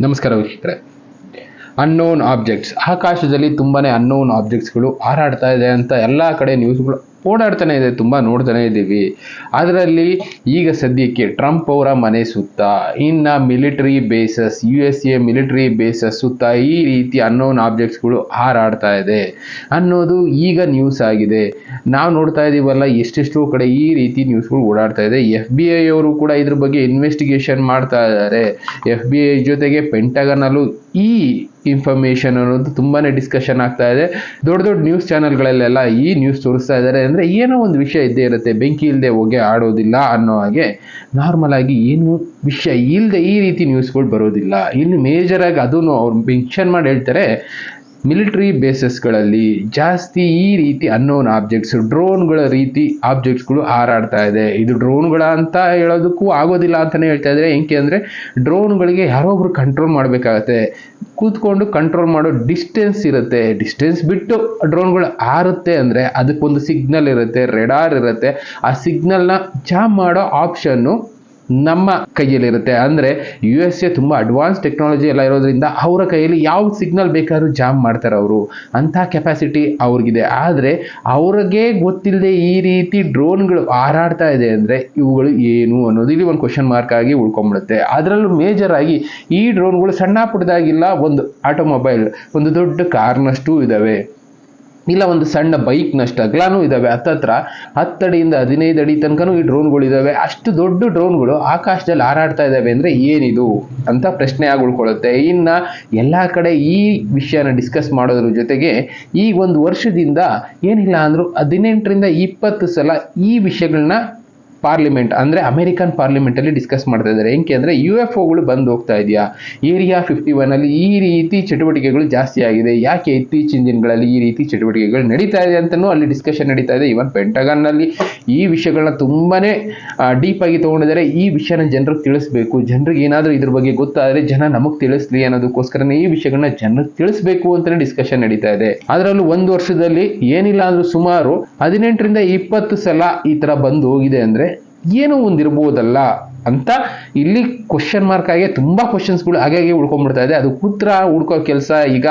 ನಮಸ್ಕಾರ ವೀಕ್ಷಕರೇ. Unknown objects ಆಕಾಶದಲ್ಲಿ ತುಂಬಾ ಅನ್ನೋನ್ ಆಬ್ಜೆಕ್ಟ್ಸ್ಗಳು ಹಾರಾಡ್ತಾ ಇದೆ ಅಂತ ಎಲ್ಲ ಕಡೆ ನ್ಯೂಸ್ಗಳು ಓಡಾಡ್ತಾನೆ ಇದೆ, ತುಂಬ ನೋಡ್ತಾನೆ ಇದ್ದೀವಿ. ಅದರಲ್ಲಿ ಈಗ ಸದ್ಯಕ್ಕೆ ಟ್ರಂಪ್ ಅವರ ಮನೆ ಸುತ್ತ, ಇನ್ನು military bases, U S A military bases ಸುತ್ತ ಈ ರೀತಿ ಅನ್ನೋನ್ ಆಬ್ಜೆಕ್ಟ್ಸ್ಗಳು ಹಾರಾಡ್ತಾ ಇದೆ. ಅನ್ನೋದು ಈಗ ನ್ಯೂಸ್ ಆಗಿದೆ. ನಾವು ನೋಡ್ತಾ ಇದ್ದೀವಲ್ಲ ಎಷ್ಟೆಷ್ಟೋ ಕಡೆ ಈ ರೀತಿ ನ್ಯೂಸ್ಗಳು ಓಡಾಡ್ತಾ ಇದೆ. ಎಫ್ ಬಿ ಐ ಅವರು ಕೂಡ ಇದ್ರ ಬಗ್ಗೆ ಇನ್ವೆಸ್ಟಿಗೇಷನ್ ಮಾಡ್ತಾ ಇದ್ದಾರೆ. ಎಫ್ ಬಿ ಐ ಜೊತೆಗೆ ಪೆಂಟಗನಲ್ಲೂ ಈ ಇನ್ಫಾರ್ಮೇಷನ್ ಅನ್ನೋದು ತುಂಬಾನೇ ಡಿಸ್ಕಷನ್ ಆಗ್ತಾ ಇದೆ. ದೊಡ್ಡ ದೊಡ್ಡ ನ್ಯೂಸ್ ಚಾನೆಲ್ಗಳಲ್ಲೆಲ್ಲ ಈ ನ್ಯೂಸ್ ತೋರಿಸ್ತಾ ಇದ್ದಾರೆ. ಅಂದರೆ ಏನೋ ಒಂದು ವಿಷಯ ಇದ್ದೇ ಇರುತ್ತೆ. ಬೆಂಕಿ ಇಲ್ಲದೆ ಹೋಗಿ ಆಡೋದಿಲ್ಲ ಅನ್ನೋ ಹಾಗೆ ನಾರ್ಮಲ್ ಆಗಿ ಏನು ವಿಷಯ ಇಲ್ಲದೆ ಈ ರೀತಿ ನ್ಯೂಸ್ಗಳು ಬರೋದಿಲ್ಲ. ಇನ್ನು ಮೇಜರ್ ಆಗಿ ಅದನ್ನು ಅವ್ರು ಮೆನ್ಷನ್ ಮಾಡಿ ಹೇಳ್ತಾರೆ. ಮಿಲಿಟರಿ ಬೇಸಸ್ಗಳಲ್ಲಿ ಜಾಸ್ತಿ ಈ ರೀತಿ ಅನ್ನೋನ್ ಆಬ್ಜೆಕ್ಟ್ಸ್ ಡ್ರೋನ್ಗಳ ರೀತಿ ಆಬ್ಜೆಕ್ಟ್ಸ್ಗಳು ಹಾರಾಡ್ತಾ ಇದೆ. ಇದು ಡ್ರೋನ್ಗಳ ಅಂತ ಹೇಳೋದಕ್ಕೂ ಆಗೋದಿಲ್ಲ ಅಂತಲೇ ಹೇಳ್ತಾ ಇದ್ದಾರೆ ಏಕೆ ಅಂದರೆ ಡ್ರೋನ್ಗಳಿಗೆ ಯಾರೋ ಒಬ್ರು ಕಂಟ್ರೋಲ್ ಮಾಡಬೇಕಾಗತ್ತೆ. ಕೂತ್ಕೊಂಡು ಕಂಟ್ರೋಲ್ ಮಾಡೋ ಡಿಸ್ಟೆನ್ಸ್ ಇರುತ್ತೆ. ಡಿಸ್ಟೆನ್ಸ್ ಬಿಟ್ಟು ಡ್ರೋನ್ಗಳು ಹಾರುತ್ತೆ ಅಂದರೆ ಅದಕ್ಕೊಂದು ಸಿಗ್ನಲ್ ಇರುತ್ತೆ ರೆಡಾರ್ ಇರುತ್ತೆ. ಆ ಸಿಗ್ನಲ್ನ ಜಾಮ್ ಮಾಡೋ ಆಪ್ಷನ್ನು ನಮ್ಮ ಕೈಯಲ್ಲಿರುತ್ತೆ. ಅಂದರೆ ಯು ಎಸ್ ಎ ತುಂಬ ಅಡ್ವಾನ್ಸ್ ಟೆಕ್ನಾಲಜಿ ಎಲ್ಲ ಇರೋದ್ರಿಂದ ಅವರ ಕೈಯಲ್ಲಿ ಯಾವ ಸಿಗ್ನಲ್ ಬೇಕಾದ್ರೂ ಜಾಮ್ ಮಾಡ್ತಾರೆ ಅವರು. ಅಂಥ ಕೆಪಾಸಿಟಿ ಅವ್ರಿಗಿದೆ. ಆದರೆ ಅವ್ರಿಗೆ ಗೊತ್ತಿಲ್ಲದೆ ಈ ರೀತಿ ಡ್ರೋನ್ಗಳು ಹಾರಾಡ್ತಾ ಇದೆ ಅಂದರೆ ಇವುಗಳು ಏನು ಅನ್ನೋದು ಇಲ್ಲಿ ಒಂದು ಕ್ವಶನ್ ಮಾರ್ಕ್ ಆಗಿ ಉಳ್ಕೊಂಡ್ಬಿಡುತ್ತೆ ಅದರಲ್ಲೂ ಮೇಜರ್ ಆಗಿ ಈ ಡ್ರೋನ್ಗಳು ಸಣ್ಣ ಪುಟ್ಟದಾಗಿಲ್ಲ ಒಂದು ಆಟೋಮೊಬೈಲ್ ಒಂದು ದೊಡ್ಡ ಕಾರ್ನಷ್ಟು ಇದ್ದಾವೆ ಇಲ್ಲ, ಒಂದು ಸಣ್ಣ ಬೈಕ್ನಷ್ಟು ಅಗ್ಲಾನು ಇದ್ದಾವೆ ಹತ್ತತ್ರ, ಹತ್ತಡಿಯಿಂದ ಹದಿನೈದು ಅಡಿ ತನಕನೂ ಈ ಡ್ರೋನ್ಗಳು ಇದ್ದಾವೆ ಅಷ್ಟು ದೊಡ್ಡ ಡ್ರೋನ್ಗಳು ಆಕಾಶದಲ್ಲಿ ಹಾರಾಡ್ತಾ ಇದ್ದಾವೆ ಅಂದರೆ ಏನಿದು ಅಂತ ಪ್ರಶ್ನೆ ಆಗಿ ಉಳ್ಕೊಳ್ಳುತ್ತೆ ಇನ್ನು ಎಲ್ಲ ಕಡೆ ಈ ವಿಷಯನ ಡಿಸ್ಕಸ್ ಮಾಡೋದ್ರ ಜೊತೆಗೆ ಈ ಒಂದು ವರ್ಷದಿಂದ ಏನಿಲ್ಲ ಅಂದರೂ ಹದಿನೆಂಟರಿಂದ ಇಪ್ಪತ್ತು ಸಲ ಈ ವಿಷಯಗಳನ್ನ ಪಾರ್ಲಿಮೆಂಟ್ ಅಂದರೆ ಅಮೆರಿಕನ್ ಪಾರ್ಲಿಮೆಂಟಲ್ಲಿ ಡಿಸ್ಕಸ್ ಮಾಡ್ತಾ ಇದ್ದಾರೆ. ಏನಕ್ಕೆ ಅಂದರೆ ಯು ಎಫ್ ಒಗಳು ಬಂದು ಹೋಗ್ತಾ ಇದೆಯಾ? ಏರಿಯಾ ಫಿಫ್ಟಿ ಅಲ್ಲಿ ಈ ರೀತಿ ಚಟುವಟಿಕೆಗಳು ಜಾಸ್ತಿ ಆಗಿದೆ. ಯಾಕೆ ಇತ್ತೀಚಿನ ದಿನಗಳಲ್ಲಿ ಈ ರೀತಿ ಚಟುವಟಿಕೆಗಳು ನಡೀತಾ ಇದೆ ಅಂತಲೂ ಅಲ್ಲಿ ಡಿಸ್ಕಷನ್ ನಡೀತಾ ಇದೆ. ಇವನ್ ಪೆಂಟಗನ್ನಲ್ಲಿ ಈ ವಿಷಯಗಳನ್ನ ತುಂಬಾನೇ ಡೀಪ್ ಆಗಿ ತೊಗೊಂಡಿದ್ದಾರೆ. ಈ ವಿಷಯನ ಜನರಿಗೆ ತಿಳಿಸ್ಬೇಕು. ಜನರಿಗೆ ಏನಾದರೂ ಇದ್ರ ಬಗ್ಗೆ ಗೊತ್ತಾದರೆ ಜನ ನಮಗೆ ತಿಳಿಸ್ಲಿ ಅನ್ನೋದಕ್ಕೋಸ್ಕರನೇ ಈ ವಿಷಯಗಳನ್ನ ಜನರಿಗೆ ತಿಳಿಸ್ಬೇಕು ಅಂತಲೇ ಡಿಸ್ಕಷನ್ ನಡೀತಾ ಇದೆ. ಅದರಲ್ಲೂ ಒಂದು ವರ್ಷದಲ್ಲಿ ಏನಿಲ್ಲ ಅಂದ್ರೂ ಸುಮಾರು ಹದಿನೆಂಟರಿಂದ ಇಪ್ಪತ್ತು ಸಲ ಈ ತರ ಬಂದು ಹೋಗಿದೆ ಅಂದ್ರೆ ಏನೋ ಒಂದು ಇರ್ಬೋದಲ್ಲ ಅಂತ ಇಲ್ಲಿ ಕ್ವಶನ್ ಮಾರ್ಕ್ ಆಗಿ ತುಂಬಾ ಕ್ವಶನ್ಸ್ಗಳು ಹಾಗೆ ಉಳ್ಕೊಂಡ್ಬಿಡ್ತಾ ಇದೆ. ಅದು ಕೂತ್ರ ಹುಡ್ಕೋ ಕೆಲಸ ಈಗ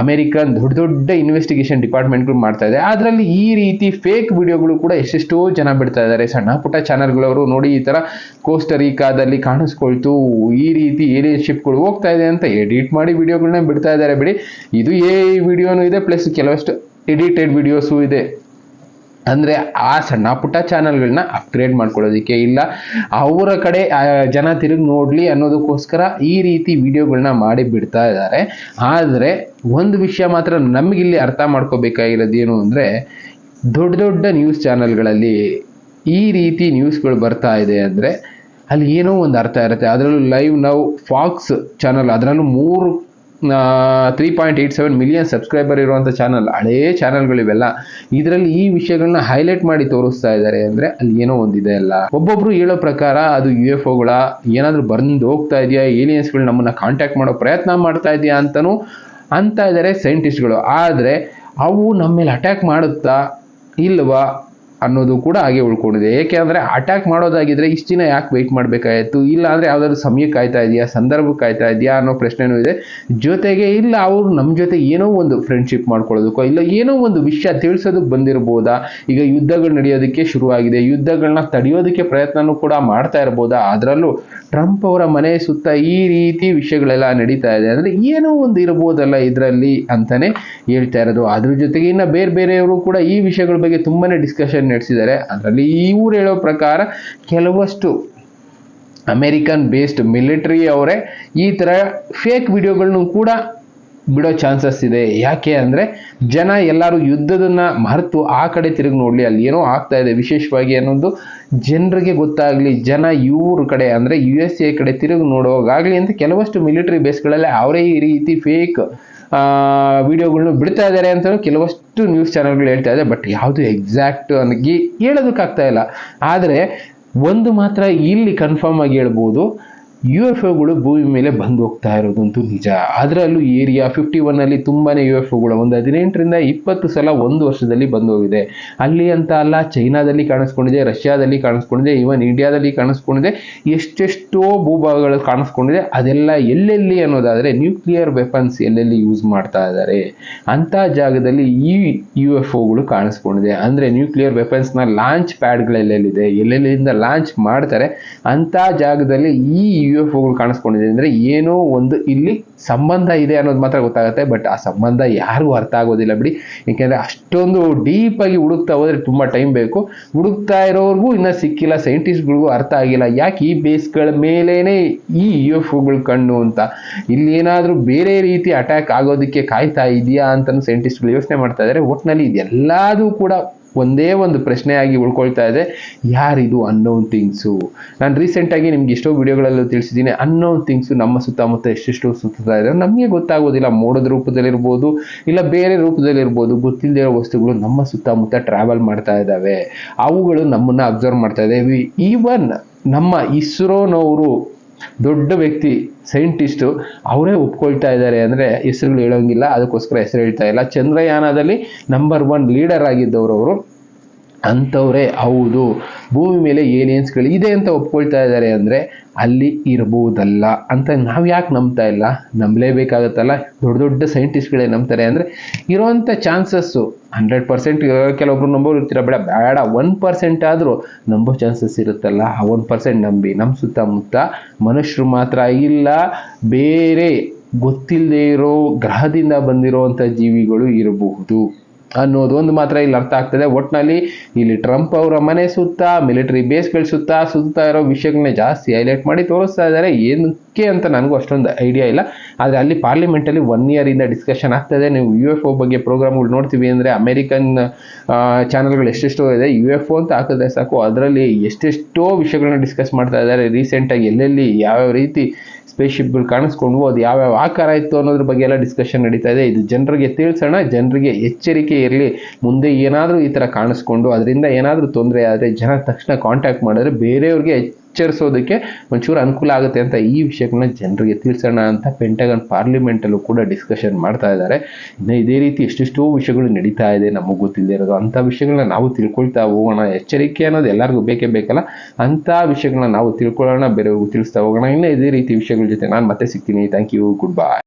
ಅಮೆರಿಕನ್ ದೊಡ್ಡ ದೊಡ್ಡ ಇನ್ವೆಸ್ಟಿಗೇಷನ್ ಡಿಪಾರ್ಟ್ಮೆಂಟ್ಗಳು ಮಾಡ್ತಾ ಇದೆ. ಅದರಲ್ಲಿ ಈ ರೀತಿ ಫೇಕ್ ವಿಡಿಯೋಗಳು ಕೂಡ ಎಷ್ಟೆಷ್ಟೋ ಜನ ಬಿಡ್ತಾ ಇದ್ದಾರೆ. ಸಣ್ಣ ಪುಟ್ಟ ಚಾನಲ್ಗಳವರು ನೋಡಿ ಈ ತರ ಕೋಸ್ಟರಿಕಾದಲ್ಲಿ ಕಾಣಿಸ್ಕೊಳ್ತು. ಈ ರೀತಿ ಏಲಿಯನ್ ಶಿಪ್ಗಳು ಹೋಗ್ತಾ ಇದೆ ಅಂತ ಎಡಿಟ್ ಮಾಡಿ ವಿಡಿಯೋಗಳನ್ನ ಬಿಡ್ತಾ ಇದ್ದಾರೆ ಬಿಡಿ. ಇದು ಎ ವಿಡಿಯೋನು ಇದೆ ಪ್ಲಸ್ ಕೆಲವಷ್ಟು ಎಡಿಟೆಡ್ ವಿಡಿಯೋಸು ಇದೆ. ಅಂದರೆ ಆ ಸಣ್ಣ ಪುಟ್ಟ ಚಾನಲ್ಗಳನ್ನ ಅಪ್ಗ್ರೇಡ್ ಮಾಡ್ಕೊಳ್ಳೋದಕ್ಕೆ ಇಲ್ಲ. ಅವರ ಕಡೆ ಜನ ತಿರುಗಿ ನೋಡಲಿ ಅನ್ನೋದಕ್ಕೋಸ್ಕರ ಈ ರೀತಿ ವಿಡಿಯೋಗಳನ್ನ ಮಾಡಿ ಬಿಡ್ತಾ ಇದ್ದಾರೆ. ಆದರೆ ಒಂದು ವಿಷಯ ಮಾತ್ರ ನಮಗಿಲ್ಲಿ ಅರ್ಥ ಮಾಡ್ಕೋಬೇಕಾಗಿರೋದು ಏನು ಅಂದರೆ, ದೊಡ್ಡ ದೊಡ್ಡ ನ್ಯೂಸ್ ಚಾನಲ್ಗಳಲ್ಲಿ ಈ ರೀತಿ ನ್ಯೂಸ್ಗಳು ಬರ್ತಾ ಇದೆ ಅಂದರೆ ಅಲ್ಲಿ ಏನೋ ಒಂದು ಅರ್ಥ ಇರುತ್ತೆ. ಅದರಲ್ಲೂ ಲೈವ್ ನಾವು ಫಾಕ್ಸ್ ಚಾನಲ್ ಅದರಲ್ಲೂ ಮೂರು three point eight seven million subscriber ಇರುವಂಥ ಚಾನಲ್ ಹಳೇ ಚಾನಲ್ಗಳಿವೆಲ್ಲ ಇದರಲ್ಲಿ ಈ ವಿಷಯಗಳನ್ನ ಹೈಲೈಟ್ ಮಾಡಿ ತೋರಿಸ್ತಾ ಇದ್ದಾರೆ ಅಂದರೆ ಅಲ್ಲಿ ಏನೋ ಒಂದಿದೆ ಅಲ್ಲ. ಒಬ್ಬೊಬ್ರು ಹೇಳೋ ಪ್ರಕಾರ ಅದು ಯು ಎಫ್ ಒಗಳ ಏನಾದರೂ ಬಂದು ಹೋಗ್ತಾ ಇದೆಯಾ ಏಲಿಯನ್ಸ್ಗಳು ನಮ್ಮನ್ನು ಕಾಂಟ್ಯಾಕ್ಟ್ ಮಾಡೋ ಪ್ರಯತ್ನ ಮಾಡ್ತಾ ಇದೆಯಾ ಅಂತಲೂ ಅಂತ ಇದ್ದಾರೆ ಸೈಂಟಿಸ್ಟ್ಗಳು ಆದರೆ ಅವು ನಮ್ಮ ಮೇಲೆ ಅಟ್ಯಾಕ್ ಮಾಡುತ್ತಾ ಇಲ್ವಾ? ಅನ್ನೋದು ಕೂಡ ಹಾಗೆ ಉಳ್ಕೊಂಡಿದೆ. ಏಕೆ ಅಂದರೆ ಅಟ್ಯಾಕ್ ಮಾಡೋದಾಗಿದ್ರೆ ಇಷ್ಟು ದಿನ ಯಾಕೆ ವೆಯ್ಟ್ ಮಾಡಬೇಕಾಯಿತು? ಇಲ್ಲ ಅಂದರೆ ಯಾವುದಾದ್ರು ಸಮಯ ಕಾಯ್ತಾ ಇದೆಯಾ? ಸಂದರ್ಭ ಕಾಯ್ತಾ ಇದೆಯಾ? ಅನ್ನೋ ಪ್ರಶ್ನೆನೂ ಇದೆ. ಜೊತೆಗೆ ಇಲ್ಲ, ಅವರು ನಮ್ಮ ಜೊತೆ ಏನೋ ಒಂದು ಫ್ರೆಂಡ್ಶಿಪ್ ಮಾಡ್ಕೊಳ್ಳೋದಕ್ಕೋ, ಇಲ್ಲ ಏನೋ ಒಂದು ವಿಷಯ ತಿಳಿಸೋದಕ್ಕೆ ಬಂದಿರ್ಬೋದಾ? ಈಗ ಯುದ್ಧಗಳು ನಡೆಯೋದಕ್ಕೆ ಶುರುವಾಗಿದೆ. ಯುದ್ಧಗಳನ್ನ ತಡೆಯೋದಕ್ಕೆ ಪ್ರಯತ್ನನೂ ಕೂಡ ಮಾಡ್ತಾ ಇರ್ಬೋದಾ? ಅದರಲ್ಲೂ ಟ್ರಂಪ್ ಅವರ ಮನೆ ಸುತ್ತ ಈ ರೀತಿ ವಿಷಯಗಳೆಲ್ಲ ನಡೀತಾ ಇದೆ. ಅಂದರೆ ಏನೋ ಒಂದು ಇರ್ಬೋದಲ್ಲ ಇದರಲ್ಲಿ ಅಂತಲೇ ಹೇಳ್ತಾ ಇರೋದು. ಅದ್ರ ಜೊತೆಗೆ ಇನ್ನು ಬೇರೆ ಬೇರೆಯವರು ಕೂಡ ಈ ವಿಷಯಗಳ ಬಗ್ಗೆ ತುಂಬಾ ಡಿಸ್ಕಷನ್ ನಡೆಸಿದ್ದಾರೆ. ಅದರಲ್ಲಿ ಇವ್ರು ಹೇಳೋ ಪ್ರಕಾರ ಕೆಲವಷ್ಟು ಅಮೆರಿಕನ್ ಬೇಸ್ಡ್ ಮಿಲಿಟರಿ ಅವರೇ ಈ ಥರ ಫೇಕ್ ವಿಡಿಯೋಗಳನ್ನು ಕೂಡ ಬಿಡೋ ಚಾನ್ಸಸ್ ಇದೆ. ಯಾಕೆ ಅಂದರೆ ಜನ ಎಲ್ಲರೂ ಯುದ್ಧದನ್ನ ಮರೆತು ಆ ಕಡೆ ತಿರುಗಿ ನೋಡಲಿ, ಅಲ್ಲಿ ಏನೋ ಆಗ್ತಾ ಇದೆ ವಿಶೇಷವಾಗಿ ಅನ್ನೋದು ಜನರಿಗೆ ಗೊತ್ತಾಗಲಿ. ಜನ ಇವ್ರ ಕಡೆ ಅಂದರೆ ಯು ಎಸ್ ಎ ಕಡೆ ತಿರುಗಿ ನೋಡೋವಾಗಲಿ ಅಂತ ಕೆಲವಷ್ಟು ಮಿಲಿಟರಿ ಬೇಸ್ಗಳಲ್ಲಿ ಅವರೇ ಈ ರೀತಿ ಫೇಕ್ ವಿಡಿಯೋಗಳನ್ನ ಬಿಡ್ತಾ ಇದ್ದಾರೆ ಅಂತ ಕೆಲವಷ್ಟು ನ್ಯೂಸ್ ಚಾನಲ್ಗಳು ಹೇಳ್ತಾ ಇದೆ ಬಟ್ ಯಾವುದು ಎಕ್ಸಾಕ್ಟ್ ಅನ್ನಗೆ ಹೇಳೋದಕ್ಕಾಗ್ತಾ ಇಲ್ಲ. ಆದರೆ, ಒಂದು ಮಾತ್ರ ಇಲ್ಲಿ ಕನ್ಫರ್ಮ್ ಆಗಿ ಹೇಳ್ಬೋದು ಯು ಎಫ್ ಒಗಳು ಭೂಮಿ ಮೇಲೆ ಬಂದು ಹೋಗ್ತಾ ಇರೋದಂತೂ ನಿಜ. ಅದರಲ್ಲೂ ಏರಿಯಾ ಫಿಫ್ಟಿ ಒನ್ನಲ್ಲಿ ತುಂಬಾನೇ ಯು ಎಫ್ ಒಗಳು ಒಂದು ಹದಿನೆಂಟರಿಂದ ಇಪ್ಪತ್ತು ಸಲ ಒಂದು ವರ್ಷದಲ್ಲಿ ಬಂದು ಹೋಗಿದೆ. ಅಲ್ಲಿ ಅಂತ ಅಲ್ಲ, ಚೈನಾದಲ್ಲಿ ಕಾಣಿಸ್ಕೊಂಡಿದೆ, ರಷ್ಯಾದಲ್ಲಿ ಕಾಣಿಸ್ಕೊಂಡಿದೆ ಈವನ್ ಇಂಡಿಯಾದಲ್ಲಿ ಕಾಣಿಸ್ಕೊಂಡಿದೆ, ಎಷ್ಟೆಷ್ಟೋ ಭೂಭಾಗಗಳು ಕಾಣಿಸ್ಕೊಂಡಿದೆ. ಅದೆಲ್ಲ ಎಲ್ಲೆಲ್ಲಿ ಅನ್ನೋದಾದರೆ ನ್ಯೂಕ್ಲಿಯರ್ ವೆಪನ್ಸ್ ಎಲ್ಲೆಲ್ಲಿ ಯೂಸ್ ಮಾಡ್ತಾ ಇದ್ದಾರೆ ಅಂಥ ಜಾಗದಲ್ಲಿ ಈ ಯು ಎಫ್ ಒಗಳು ಕಾಣಿಸ್ಕೊಂಡಿದೆ. ಅಂದರೆ ನ್ಯೂಕ್ಲಿಯರ್ ವೆಪನ್ಸ್ನ ಲಾಂಚ್ ಪ್ಯಾಡ್ಗಳೆಲ್ಲೆಲ್ಲಿದೆ ಎಲ್ಲೆಲ್ಲಿಂದ ಲಾಂಚ್ ಮಾಡ್ತಾರೆ ಅಂಥ ಜಾಗದಲ್ಲಿ ಈ ಯು ಎಫ್ ಒಗಳು ಕಾಣಿಸ್ಕೊಂಡಿದೆ ಅಂದರೆ ಏನೋ ಒಂದು ಇಲ್ಲಿ ಸಂಬಂಧ ಇದೆ ಅನ್ನೋದು ಮಾತ್ರ ಗೊತ್ತಾಗುತ್ತೆ ಬಟ್ ಆ ಸಂಬಂಧ ಯಾರಿಗೂ ಅರ್ಥ ಆಗೋದಿಲ್ಲ ಬಿಡಿ. ಏಕೆಂದರೆ ಅಷ್ಟೊಂದು ಡೀಪಾಗಿ ಹುಡುಕ್ತಾ ಹೋದರೆ ತುಂಬ ಟೈಮ್ ಬೇಕು. ಹುಡುಕ್ತಾ ಇರೋರಿಗೂ ಇನ್ನೂ ಸಿಕ್ಕಿಲ್ಲ ಸೈಂಟಿಸ್ಟ್ಗಳಿಗೂ ಅರ್ಥ ಆಗಿಲ್ಲ. ಯಾಕೆ ಈ ಬೇಸ್ಗಳ ಮೇಲೇ ಈ ಯು ಎಫ್ ಒಗಳು ಕಣ್ಣು ಅಂತ? ಇಲ್ಲಿ ಏನಾದರೂ ಬೇರೆ ರೀತಿ ಅಟ್ಯಾಕ್ ಆಗೋದಕ್ಕೆ ಕಾಯ್ತಾ ಇದೆಯಾ ಅಂತ ಸೈಂಟಿಸ್ಟ್ಗಳು ಯೋಚನೆ ಮಾಡ್ತಾ ಇದ್ದಾರೆ ಒಟ್ಟಿನಲ್ಲಿ ಇದೆಲ್ಲದೂ ಕೂಡ ಒಂದೇ ಒಂದು ಪ್ರಶ್ನೆಯಾಗಿ ಉಳ್ಕೊಳ್ತಾ ಇದೆ. ಯಾರಿದು ಅನ್ನೋನ್ ಥಿಂಗ್ಸು ನಾನು ರೀಸೆಂಟಾಗಿ ನಿಮ್ಗೆ ಎಷ್ಟೋ ವಿಡಿಯೋಗಳಲ್ಲೂ ತಿಳಿಸಿದ್ದೀನಿ ಅನ್ನೋನ್ ಥಿಂಗ್ಸು ನಮ್ಮ ಸುತ್ತಮುತ್ತ ಎಷ್ಟೆಷ್ಟು ಸುತ್ತಾ ಇದೆ. ನಮಗೆ ಗೊತ್ತಾಗೋದಿಲ್ಲ, ಮೋಡದ ರೂಪದಲ್ಲಿರ್ಬೋದು, ಇಲ್ಲ ಬೇರೆ ರೂಪದಲ್ಲಿರ್ಬೋದು ಗೊತ್ತಿಲ್ಲದೆ ಇರೋ ವಸ್ತುಗಳು ನಮ್ಮ ಸುತ್ತಮುತ್ತ ಟ್ರಾವೆಲ್ ಮಾಡ್ತಾ ಇದ್ದಾವೆ. ಅವುಗಳು ನಮ್ಮನ್ನು ಅಬ್ಸರ್ವ್ ಮಾಡ್ತಾ ಇದ್ದಾವೆ. ಈವನ್ ನಮ್ಮ ಇಸ್ರೋನವರು ದೊಡ್ಡ ವ್ಯಕ್ತಿ ಸೈಂಟಿಸ್ಟು ಅವರೇ ಒಪ್ಕೊಳ್ತಾ ಇದ್ದಾರೆ ಅಂದರೆ ಹೆಸರುಗಳು ಹೇಳೋಂಗಿಲ್ಲ, ಅದಕ್ಕೋಸ್ಕರ ಹೆಸರು ಹೇಳ್ತಾ ಇಲ್ಲ. ಚಂದ್ರಯಾನದಲ್ಲಿ ನಂಬರ್ ಒನ್ ಲೀಡರ್ ಆಗಿದ್ದವರು ಅವರು ಅಂಥವ್ರೆ ಹೌದು. ಭೂಮಿ ಮೇಲೆ ಏಲಿಯನ್ಸ್ಗಳು ಇದೆ ಅಂತ ಒಪ್ಕೊಳ್ತಾ ಇದ್ದಾರೆ ಅಂದರೆ ಅಲ್ಲಿ ಇರ್ಬೋದಲ್ಲ ಅಂತ ನಾವು ಯಾಕೆ ನಂಬ್ತಾ ಇಲ್ಲ? ನಂಬಲೇಬೇಕಾಗತ್ತಲ್ಲ? ದೊಡ್ಡ ದೊಡ್ಡ ಸೈಂಟಿಸ್ಟ್ಗಳೇ ನಂಬ್ತಾರೆ ಅಂದರೆ ಇರೋವಂಥ ಚಾನ್ಸಸ್ಸು ಹಂಡ್ರೆಡ್ ಪರ್ಸೆಂಟ್ ಕೆಲವೊಬ್ರು ನಂಬೋರು ಇರ್ತೀರ, ಬೇಡ ಬೇಡ ಒನ್ ಪರ್ಸೆಂಟ್ ಆದರೂ ನಂಬೋ ಚಾನ್ಸಸ್ ಇರುತ್ತಲ್ಲ, ಆ ಒನ್ ಪರ್ಸೆಂಟ್ ನಂಬಿ ನಮ್ಮ ಸುತ್ತಮುತ್ತ ಮನುಷ್ಯರು ಮಾತ್ರ ಇಲ್ಲ, ಬೇರೆ ಗೊತ್ತಿಲ್ಲದೆ ಇರೋ ಗ್ರಹದಿಂದ ಬಂದಿರೋವಂಥ ಜೀವಿಗಳು ಇರಬಹುದು. ಅನ್ನೋದು ಒಂದು ಮಾತ್ರ ಇಲ್ಲಿ ಅರ್ಥ ಆಗ್ತದೆ. ಒಟ್ಟಿನಲ್ಲಿ ಇಲ್ಲಿ ಟ್ರಂಪ್ ಅವರ ಮನೆ ಸುತ್ತ ಮಿಲಿಟರಿ ಬೇಸ್ಗಳ ಸುತ್ತ, ಸುತ್ತಾ ಇರೋ ವಿಷಯಗಳನ್ನ ಜಾಸ್ತಿ ಹೈಲೈಟ್ ಮಾಡಿ ತೋರಿಸ್ತಾ ಇದ್ದಾರೆ. ಏನಕ್ಕೆ ಅಂತ ನನಗೂ ಅಷ್ಟೊಂದು ಐಡಿಯಾ ಇಲ್ಲ. ಆದರೆ ಅಲ್ಲಿ ಪಾರ್ಲಿಮೆಂಟಲ್ಲಿ ಒನ್ ಇಯರಿಂದ ಡಿಸ್ಕಷನ್ ಆಗ್ತದೆ ನೀವು ಯು ಎಫ್ ಒ ಬಗ್ಗೆ ಪ್ರೋಗ್ರಾಮ್ಗಳು ನೋಡ್ತೀವಿ ಅಂದರೆ ಅಮೆರಿಕನ್ ಚಾನಲ್ಗಳು ಎಷ್ಟೆಷ್ಟೋ ಇದೆ. ಯು ಎಫ್ ಒ ಅಂತ ಹಾಕಿದ್ರೆ ಸಾಕು. ಅದರಲ್ಲಿ ಎಷ್ಟೆಷ್ಟೋ ವಿಷಯಗಳನ್ನ ಡಿಸ್ಕಸ್ ಮಾಡ್ತಾ ಇದ್ದಾರೆ. ರೀಸೆಂಟಾಗಿ ಎಲ್ಲೆಲ್ಲಿ ಯಾವ್ಯಾವ ರೀತಿ ಸ್ಪೇಸ್ಶಿಪ್ಗಳು ಕಾಣಿಸ್ಕೊಂಡು ಅದು ಯಾವ್ಯಾವ ಆಕಾರ ಇತ್ತು ಅನ್ನೋದ್ರ ಬಗ್ಗೆ ಎಲ್ಲ ಡಿಸ್ಕಷನ್ ನಡೀತಾ ಇದೆ. ಇದು ಜನರಿಗೆ ತಿಳಿಸೋಣ, ಜನರಿಗೆ ಎಚ್ಚರಿಕೆ ಇರಲಿ. ಮುಂದೆ ಏನಾದರೂ ಈ ಥರ ಕಾಣಿಸ್ಕೊಂಡು, ಅದರಿಂದ ಏನಾದರೂ ತೊಂದರೆ ಆದರೆ ಜನ ತಕ್ಷಣ ಕಾಂಟ್ಯಾಕ್ಟ್ ಮಾಡಿದ್ರೆ ಬೇರೆಯವ್ರಿಗೆ ಎಚ್ಚರಿಸೋದಕ್ಕೆ ಒಂಚೂರು ಅನುಕೂಲ ಆಗುತ್ತೆ ಅಂತ ಈ ವಿಷಯಗಳನ್ನ ಜನರಿಗೆ ತಿಳಿಸೋಣ ಅಂತ ಪೆಂಟಗನ್ ಪಾರ್ಲಿಮೆಂಟಲ್ಲೂ ಕೂಡ ಡಿಸ್ಕಷನ್ ಮಾಡ್ತಾ ಇದ್ದಾರೆ. ಇನ್ನು ಇದೇ ರೀತಿ ಎಷ್ಟೆಷ್ಟೋ ವಿಷಯಗಳು ನಡೀತಾ ಇದೆ ನಮಗೆ ಗೊತ್ತಿಲ್ಲದೆ ಇರೋದು. ಅಂಥ ವಿಷಯಗಳನ್ನ ನಾವು ತಿಳ್ಕೊಳ್ತಾ ಹೋಗೋಣ. ಎಚ್ಚರಿಕೆ ಅನ್ನೋದು ಎಲ್ಲರಿಗೂ ಬೇಕೇ ಬೇಕಲ್ಲ. ಅಂಥ ವಿಷಯಗಳನ್ನ ನಾವು ತಿಳ್ಕೊಳ್ಳೋಣ, ಬೇರೆಯವ್ರಿಗೂ ತಿಳಿಸ್ತಾ ಹೋಗೋಣ. ಇನ್ನೂ ಇದೇ ರೀತಿ ವಿಷಯಗಳ ಜೊತೆ ನಾನು ಮತ್ತೆ ಸಿಗ್ತೀನಿ. Thank you good bye